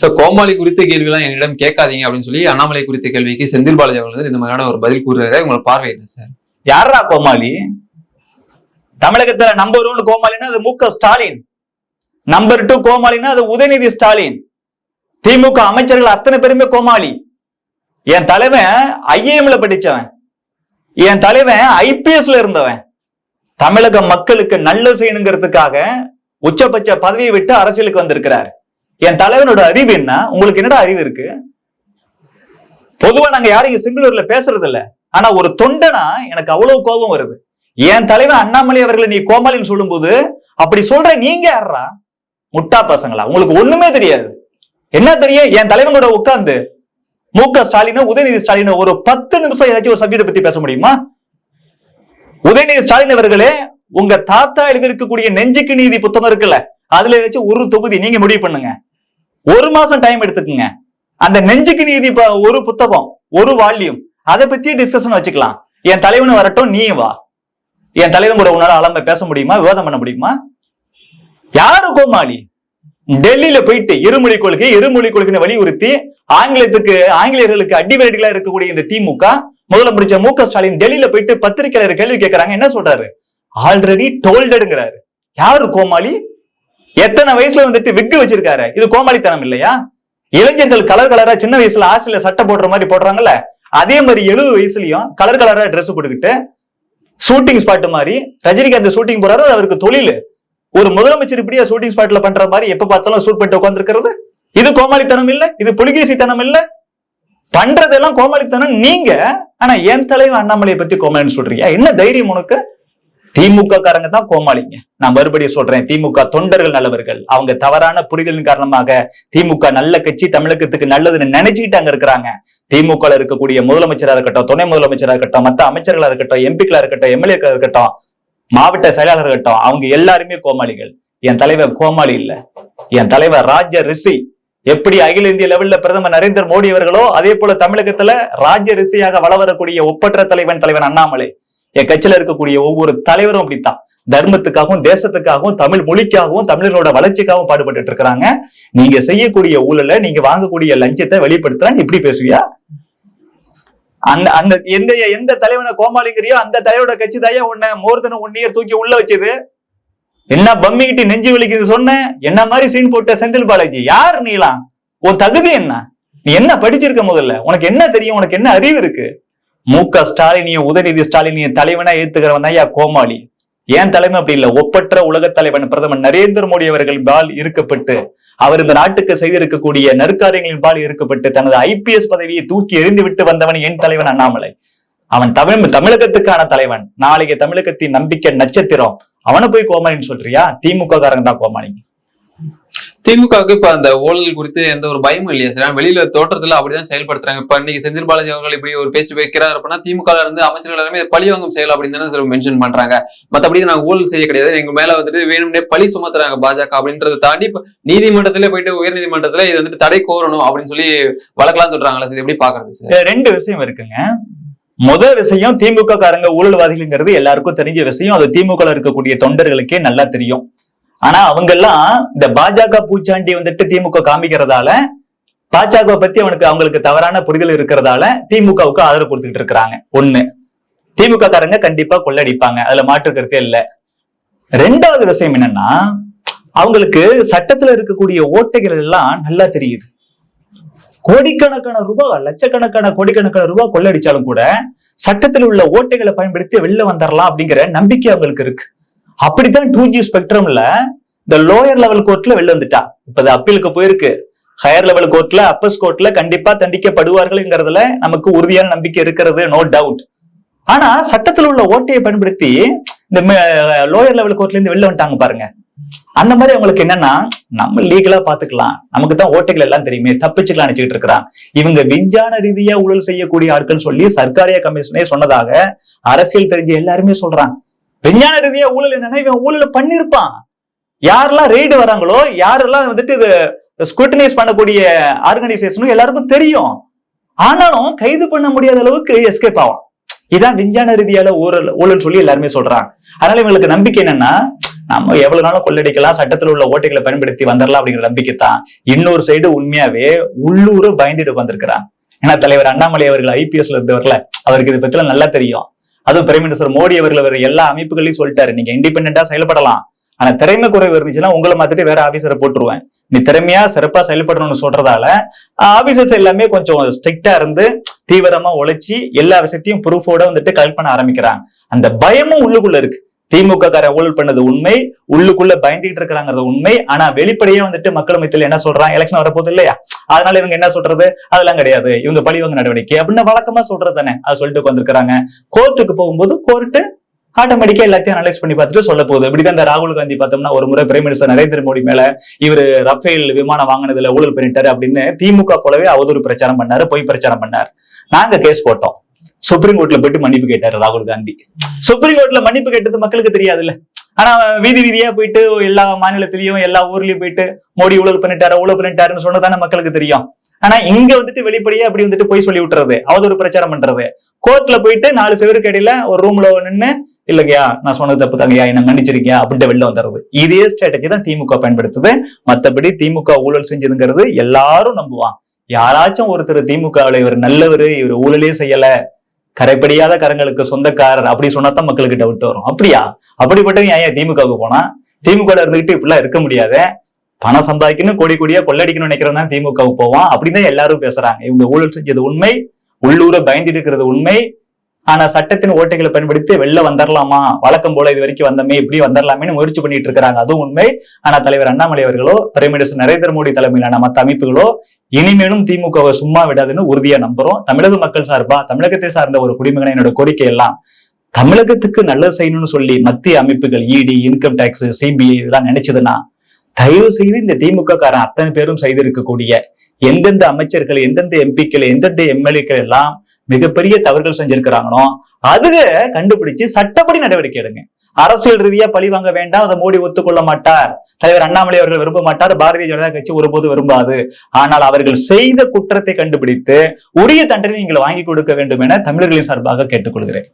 So கோமாளி குறித்த கேள்விலாம் என்னிடம் கேட்காதீங்க அப்படின்னு சொல்லி அண்ணாமலை குறித்த கேள்விக்கு செந்தில் பாலாஜி அவர்கள் வந்து இந்த மாதிரியான ஒரு பதில் கூறுறாரு உங்களை பார்வை என்ன சார்? யாரா கோமாளி? தமிழகத்துல நம்பர் ஒன் கோமாளினா அது மு க ஸ்டாலின். நம்பர் டூ கோமாளினா அது உதயநிதி ஸ்டாலின். திமுக அமைச்சர்கள் அத்தனை பேருமே கோமாளி. என் தலைவன் ஐஏஎம்ல படிச்சவன். என் தலைவன் ஐபிஎஸ்ல இருந்தவன். தமிழக மக்களுக்கு நல்ல செய்யணுங்கிறதுக்காக உச்சபட்ச பதவியை விட்டு அரசியலுக்கு வந்திருக்கிறார். என் தலைவனோட அறிவு என்ன? உங்களுக்கு என்னடா அறிவு இருக்கு? பொதுவா நாங்க யாரையும் சிங்களூர்ல பேசுறது இல்ல ஆனா ஒரு தொண்டனா எனக்கு அவ்வளவு கோபம் வருது. என் தலைவன் அண்ணாமலை அவர்களை நீ கோமாளின்னு சொல்லும்போது அப்படி சொல்ற நீங்க யாரா முட்டா பசங்களா? உங்களுக்கு ஒண்ணுமே தெரியாது. என்ன தெரியும்? என் தலைவன் கூட உட்கார்ந்து மு க ஸ்டாலின் உதயநிதி ஸ்டாலின் ஒரு பத்து நிமிஷம் ஏதாச்சும் ஒரு சப்ஜெக்ட் பத்தி பேச முடியுமா? உதயநிதி ஸ்டாலின் அவர்களே உங்க தாத்தா எழுதியிருக்கக்கூடிய நெஞ்சுக்கு நீதி புத்தகம் இருக்குல்ல அதுல ஏதாச்சும் ஒரு தொகுதி நீங்க முடிவு பண்ணுங்க. ஒரு மாசம் டைம் எடுத்துக்கோங்க. அந்த நெஞ்சுக்கு நீதி ஒரு புத்தகம் ஒரு வால்யூம் அதை பத்தி டிஸ்கஷன் வச்சுக்கலாம். என் தலைவன் வரட்டும் நீ வா. என் தலைவன் கூட உன்னால அலம்ப பேச முடியுமா? விவாதம் பண்ண முடியுமா? யாரு கோமாளி? டெல்லியில போயிட்டு இருமொழி கொள்கை இருமொழி கொள்கைன்னு வலியுறுத்தி ஆங்கிலத்துக்கு ஆங்கிலேயர்களுக்கு அடிவரடிகளா இருக்கக்கூடிய இந்த திமுக முதலமைச்சர் மு க ஸ்டாலின் டெல்லியில போயிட்டு பத்திரிகையாளர் கேள்வி கேட்கறாங்க என்ன சொல்றாரு? ஆல்ரெடி டோல்டுங்கிறாரு யாரு கோமாளி? எத்தனை வயசுல வந்துட்டு விக்கு வச்சிருக்காரு? இது கோமாளித்தனம் இல்லையா? இளைஞர்கள் கலர் கலரா சின்ன வயசுல ஆசில சட்டை போடுற மாதிரி போடுறாங்கல்ல? அதே மாதிரி எழுபது வயசுலயும் கலர் கலரா ட்ரெஸ் போட்டுக்கிட்டு ஷூட்டிங் ஸ்பாட் மாதிரி ரஜினிகாந்த் ஷூட்டிங் போறாரு அவருக்கு தொழில். ஒரு முதலமைச்சர் இப்படியா ஷூட்டிங் ஸ்பாட்ல பண்ற மாதிரி எப்ப பார்த்தாலும் ஷூட் பண்ணிட்டு உட்காந்துருக்கிறது இது கோமாளித்தனம் இல்ல இது புலிகேசித்தனம் இல்ல. பண்றதெல்லாம் கோமாளித்தனம் நீங்க. ஆனா என் தலைவன் அண்ணாமலையை பத்தி கோமாளின்னு சொல்றீங்க. என்ன தைரியம் உனக்கு? திமுக காரங்க தான் கோமாளிங்க. நான் மறுபடியும் சொல்றேன் திமுக தொண்டர்கள் நல்லவர்கள். அவங்க தவறான புரிதலின் காரணமாக திமுக நல்ல கட்சி தமிழகத்துக்கு நல்லதுன்னு நினைச்சுக்கிட்டு அங்க இருக்கிறாங்க. திமுக இருக்கக்கூடிய முதலமைச்சரா இருக்கட்டும் துணை முதலமைச்சரா இருக்கட்டும் மத்த அமைச்சர்களா இருக்கட்டும் எம்பிக்களா இருக்கட்டும் எம்எல்ஏக்களா இருக்கட்டும் மாவட்ட செயலாளர் இருக்கட்டும் அவங்க எல்லாருமே கோமாளிகள். என் தலைவர் கோமாளி இல்ல. என் தலைவர் ராஜ்ய ரிஷி. எப்படி அகில இந்திய லெவல்ல பிரதமர் நரேந்திர மோடி அவர்களோ அதே போல தமிழகத்துல ராஜ்ய ரிஷியாக வளவரக்கூடிய ஒப்பற்ற தலைவன் தலைவன் அண்ணாமலை. என் கட்சியில இருக்கக்கூடிய ஒவ்வொரு தலைவரும் அப்படித்தான். தர்மத்துக்காகவும் தேசத்துக்காகவும் தமிழ் மொழிக்காகவும் தமிழர்களோட வளர்ச்சிக்காகவும் பாடுபட்டு இருக்கிறாங்க. நீங்க செய்யக்கூடிய ஊழல நீங்க வாங்கக்கூடிய லஞ்சத்தை வெளிப்படுத்துறா எப்படி இப்படி பேசுவியா? அந்த அந்த எந்த எந்த தலைவனை கோமாளிங்கிறியோ அந்த தலைவரோட கட்சி தாயா உன்னை மோர் தென் தூக்கி உள்ள வச்சது? என்ன பம்மிக்கிட்டு நெஞ்சு வலிக்குது சொன்ன? என்ன மாதிரி சீன் போட்ட செந்தில் பாலாஜி? யார் நீலாம்? உன் தகுதி என்ன? நீ என்ன படிச்சிருக்க முதல்ல? உனக்கு என்ன தெரியும்? உனக்கு என்ன அறிவு இருக்கு? மு க ஸ்டாலினிய உதயநிதி ஸ்டாலினிய தலைவனா ஏத்துக்கிறவன் ஐயா கோமாளி. ஏன் தலைமை அப்படி இல்ல? ஒப்பற்ற உலக தலைவன் பிரதமர் நரேந்திர மோடி அவர்கள் பால் இருக்கப்பட்டு அவர் இந்த நாட்டுக்கு செய்திருக்கக்கூடிய நற்காரியங்களின் பால் இருக்கப்பட்டு தனது ஐபிஎஸ் பதவியை தூக்கி எறிந்து விட்டு வந்தவன் என் தலைவன் அண்ணாமலை. அவன் தமிழ் தமிழகத்துக்கான தலைவன். நாளைக்கு தமிழகத்தின் நம்பிக்கை நட்சத்திரம். அவனை போய் கோமாளின்னு சொல்றியா? திமுக காரங்க தான் கோமாளிங்க திமுகவுக்கு இப்ப அந்த ஊழல் குறித்து எந்த ஒரு பயமும் இல்லையா. சார் வெளியில தோற்றத்துல அப்படிதான் செயல்படுத்துறாங்க. இப்ப இன்னைக்கு செந்தில் பாலாஜி அவர்கள் இப்படி ஒரு பேச்சு வைக்கிறார் அப்படின்னா திமுக இருந்து அமைச்சர்கள் எல்லாமே பழிவாங்கும் செயல் அப்படின்னு தானே சார் மென்ஷன் பண்றாங்க. மத்தபடி நாங்க ஊழல் செய்ய கிடையாது. எங்க மேல வந்துட்டு வேணும்னே பழி சுமத்துறாங்க பாஜக அப்படின்றத தாண்டி இப்ப நீதிமன்றத்துல போயிட்டு உயர் நீதிமன்றத்துல இது வந்துட்டு தடை கோரணும் அப்படின்னு சொல்லி வழக்கெல்லாம் சொல்றாங்களா சார் எப்படி பாக்குறது சார் ரெண்டு விஷயம் இருக்குங்க. முதல் விஷயம் திமுக காரங்க ஊழல்வாதிகள்ங்கிறது எல்லாருக்கும் தெரிஞ்ச விஷயம். அது திமுக இருக்கக்கூடிய தொண்டர்களுக்கே நல்லா தெரியும். ஆனா அவங்க எல்லாம் இந்த பாஜக பூச்சாண்டி வந்துட்டு திமுக காமிக்கிறதால பாஜக பத்தி அவனுக்கு அவங்களுக்கு தவறான புரிதல் இருக்கிறதால திமுகவுக்கு ஆதரவு கொடுத்துட்டு இருக்கிறாங்க. ஒண்ணு. திமுக காரங்க கண்டிப்பா கொள்ளடிப்பாங்க. அதுல மாற்று கருத்தே இல்ல. ரெண்டாவது விஷயம் என்னன்னா அவங்களுக்கு சட்டத்துல இருக்கக்கூடிய ஓட்டைகள் எல்லாம் நல்லா தெரியுது. கோடிக்கணக்கான ரூபாய் லட்சக்கணக்கான கோடிக்கணக்கான ரூபாய் கொள்ளடிச்சாலும் கூட சட்டத்தில் உள்ள ஓட்டைகளை பயன்படுத்தி வெளில வந்துடலாம் அப்படிங்கிற நம்பிக்கை அவங்களுக்கு இருக்கு. அப்படித்தான் டூ ஜி ஸ்பெக்ட்ரம்ல இந்த லோயர் லெவல் கோர்ட்ல வெளில வந்துட்டா. இப்ப அது அப்பீலுக்கு போயிருக்கு. ஹையர் லெவல் கோர்ட்ல அப்பஸ் கோர்ட்ல கண்டிப்பா தண்டிக்கப்படுவார்கள்ங்கிறதுல நமக்கு உறுதியான நம்பிக்கை இருக்கிறது நோ டவுட் ஆனா சட்டத்தில் உள்ள ஓட்டையை பயன்படுத்தி இந்த லோயர் லெவல் கோர்ட்ல இருந்து வெளில வந்துட்டாங்க பாருங்க. அந்த மாதிரி அவங்களுக்கு என்னன்னா நம்ம லீகலா பாத்துக்கலாம். நமக்கு தான் ஓட்டைகள் எல்லாம் தெரியுமே தப்பிச்சுக்கலாம் நினைச்சுட்டு இருக்கிறான் இவங்க விஞ்ஞான ரீதியா ஊழல் செய்யக்கூடிய ஆட்கள் சொல்லி சர்க்காரிய கமிஷனே சொன்னதாக அரசியல் தெரிஞ்ச எல்லாருமே சொல்றாங்க. விஞ்ஞான ரீதியா ஊழல் என்னன்னா இவன் ஊழல பண்ணிருப்பான் யாரெல்லாம் ரெய்டு வராங்களோ யாரெல்லாம் வந்துட்டு இது ஸ்குட்டனைஸ் பண்ணக்கூடிய ஆர்கனைசேஷனும் எல்லாருக்கும் தெரியும். ஆனாலும் கைது பண்ண முடியாத அளவுக்கு எஸ்கேப் ஆகும் இதான் விஞ்ஞான ரீதியால ஊழல் ஊழல் சொல்லி எல்லாருமே சொல்றாங்க. அதனால இவங்களுக்கு நம்பிக்கை என்னன்னா நம்ம எவ்வளவு நாளும் கொள்ளடிக்கலாம் சட்டத்தில் உள்ள ஓட்டைகளை பயன்படுத்தி வந்துடலாம் அப்படிங்கிற நம்பிக்கை தான் இன்னொரு சைடு உண்மையாவே உள்ளூர் பயந்துட்டு வந்திருக்கிறான் ஏன்னா தலைவர் அண்ணாமலை அவர்கள் ஐபிஎஸ்ல இருந்தவர்ல அவருக்கு இதை பத்தி நல்லா தெரியும். அதுவும் பிரைம் மினிஸ்டர் மோடி அவர்கள் அவர் எல்லா அமைப்புகளையும் சொல்லிட்டாரு. நீங்க இண்டிபெண்டா செயல்படலாம். ஆனா திறமை குறைவு இருந்துச்சுன்னா உங்களை மாத்திட்டு வேற ஆபீசரை போட்டுருவேன். நீ திறமையா சிறப்பா செயல்படணும்னு சொல்றதால ஆபீசர்ஸ் எல்லாமே கொஞ்சம் ஸ்ட்ரிக்டா இருந்து தீவிரமா உழைச்சி எல்லா விஷயத்தையும் ப்ரூஃபோட வந்துட்டு கலெக்ட் பண்ண ஆரம்பிக்கிறாங்க. அந்த பயமும் உள்ளுக்குள்ள இருக்கு. திமுக கார ஊழல் பண்ணது உண்மை உள்ளுக்குள்ள பயந்துகிட்டு இருக்கிறாங்கிறது உண்மை. ஆனா வெளிப்படையே வந்துட்டு மக்கள் மத்தியில் என்ன சொல்றான்? எலெக்ஷன் வரப்போகுது இல்லையா? அதனால இவங்க என்ன சொல்றது? அதெல்லாம் கிடையாது. இவங்க பழிவாங்க நடவடிக்கை அப்படின்னு வழக்கமா சொல்றது தானே. அதை சொல்லிட்டு உட்காந்துருக்காங்க கோர்ட்டுக்கு போகும்போது கோர்ட்டு ஆட்டோமேட்டிக்கா எல்லாத்தையும் அனலைஸ் பண்ணி பார்த்துட்டு சொல்ல போகுது. இப்படிதான் இந்த ராகுல் காந்தி பார்த்தோம்னா ஒரு முறை பிரைம் மினிஸ்டர் நரேந்திர மோடி மேல இவர் ரஃபேல் விமானம் வாங்கினதுல ஊழல் பண்ணிட்டாரு அப்படின்னு திமுக போலவே அவதூறு பிரச்சாரம் பண்ணாரு பொய் பிரச்சாரம் பண்ணார். நாங்க கேஸ் போட்டோம். சுப்ரீம் கோர்ட்ல போயிட்டு மன்னிப்பு கேட்டாரு ராகுல் காந்தி. சுப்ரீம் கோர்ட்ல மன்னிப்பு கேட்டது மக்களுக்கு தெரியாதுல்ல. ஆனா வீதி வீதியா போயிட்டு எல்லா மாநிலத்திலயும் எல்லா ஊர்லயும் போயிட்டு மோடி ஊழல் பண்ணிட்டாரு ஊழல் பண்ணிட்டாருன்னு சொன்னதானே மக்களுக்கு தெரியும். ஆனா இங்க வந்துட்டு வெளிப்படையா அப்படி வந்துட்டு போய் சொல்லி விட்டுறது அவதூறு பிரச்சாரம் பண்றது. கோர்ட்ல போயிட்டு நாலு செவருக்கு இடையில ஒரு ரூம்ல நின்னு இல்லைங்கய்யா நான் சொன்னது தப்பு தாங்கய்யா என்ன மன்னிச்சிருக்கேன் அப்படின்ட்டு வெளில வந்துடுறது. இதே ஸ்ட்ராட்டஜி தான் திமுக பயன்படுத்துது. மத்தபடி திமுக ஊழல் செஞ்சதுங்கிறது எல்லாரும் நம்புவான். யாராச்சும் ஒருத்தர் திமுக இவர் நல்லவர் இவர் ஊழலே செய்யல கரைப்படியாத கரங்களுக்கு சொந்தக்காரர் அப்படி சொன்னாதான் மக்களுக்கு டவுட் வரும். அப்படியா? அப்படிப்பட்டவங்க ஏன் திமுகவுக்கு போனா திமுக இருந்துகிட்டு இப்படிலாம் இருக்க முடியாது. பணம் சம்பாதிக்கணும் கோடி கோடியா கொள்ளடிக்கணும்னு நினைக்கிறவன் திமுகவுக்கு போவான். அப்படின்னு எல்லாரும் பேசுறாங்க. இவங்க ஊழல் செஞ்சது உண்மை உள்ளூரை பயந்து இருக்கிறது உண்மை. ஆனா சட்டத்தின் ஓட்டைகளை பயன்படுத்தி வெளில வந்துடலாமா வழக்கம் போல இது வரைக்கும் வந்தமே இப்படி வந்துடலாமேன்னு முயற்சி பண்ணிட்டு இருக்காங்க அதுவும் உண்மை. ஆனா தலைவர் அண்ணாமலை அவர்களோ பிரைம் மினிஸ்டர் நரேந்திர மோடி தலைமையிலான மற்ற அமைப்புகளோ இனிமேலும் திமுகவை சும்மா விடாதுன்னு உறுதியா நம்புறோம். தமிழக மக்கள் சார்பா தமிழகத்தை சார்ந்த ஒரு குடிமகனை என்னோட கோரிக்கை எல்லாம் தமிழகத்துக்கு நல்லது செய்யணும்னு சொல்லி மத்திய அமைப்புகள் இடி இன்கம் டேக்ஸ் சிபிஐ இதெல்லாம் நினைச்சதுன்னா தயவு செய்து இந்த திமுக காரன் அத்தனை பேரும் செய்திருக்கக்கூடிய எந்தெந்த அமைச்சர்கள் எந்தெந்த எம்பிக்கள் எந்தெந்த எம்எல்ஏக்கள் எல்லாம் மிகப்பெரிய தவறுகள் செஞ்சிருக்கிறாங்களோ அதுக கண்டுபிடிச்சு சட்டப்படி நடவடிக்கை எடுங்க. அரசியல் ரீதியா பழி வாங்க வேண்டாம் அதை மோடி ஒத்துக்கொள்ள மாட்டார். தலைவர் அண்ணாமலை அவர்கள் விரும்ப மாட்டார் பாரதிய ஜனதா கட்சி ஒருபோது விரும்பாது. ஆனால் அவர்கள் செய்த குற்றத்தை கண்டுபிடித்து உரிய தண்டனை நீங்கள் வாங்கி கொடுக்க வேண்டும் என தமிழர்களின் சார்பாக கேட்டுக்கொள்கிறேன்.